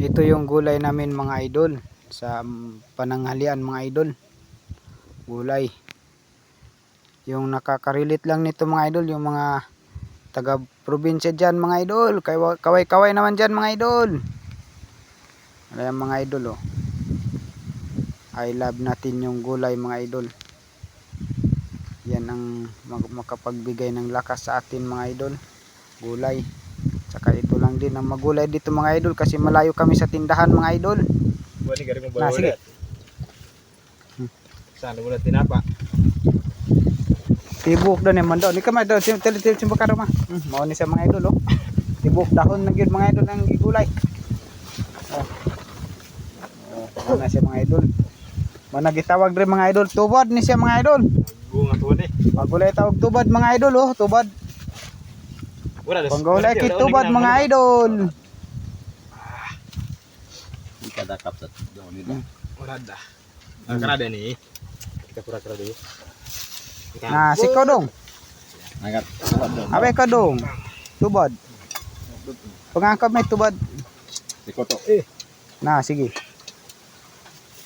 Ito yung gulay namin mga idol sa pananghalian mga idol. Gulay. Yung nakakarilit lang nito mga idol, yung mga taga probinsya dyan mga idol. Kawa- Kaway-kaway naman dyan mga idol. Ayan mga idol oh. I love natin yung gulay mga idol. Yan ang makapagbigay ng lakas sa atin mga idol. Gulay. Tsaka ito lang din ang magulay dito mga idol kasi malayo kami sa tindahan mga idol. Buwan ni garing mo Na, sige. ulit. Saan mo na tinapa? Tibuk doon naman doon. Ikaw ma doon. Sim tele tele simba karo ma. Hmm, mao ni sa mga idol oh. Tibuk dahon na gyud mga idol ang gigulay. Oh. Oh, na siya mga idol. Mana gitawag rin mga idol tubad ni siya mga idol. Bunga to ni. Magulay tawag tubad mga idol oh, tubad. Panggulay kit tubad mga idol. Ika dakap sa daw nila. Wala da. Ang kanada ni. Kita pura kara dulu. Na si Kodong. Angkat. Tubad daw. Abe Kodong. Tubad. Pangangkap may tubad. Si Koto. Na sige.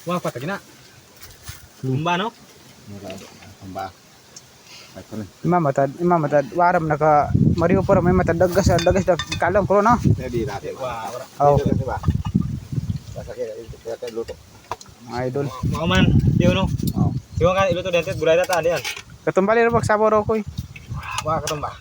Wah, patag na. Tumba no? Mura Tamba. Ay ko rin. Ima matad, ima matad. Waram naka mariho para may matad dagas dagas dag kalam pro no. Jadi natin. Ora. Oh, mga idol. Mau man, diyo no. Oh. Siwa kan iluto dente bulay data ano yan. Katumbali ra pag sabor ko. Wah, katumba.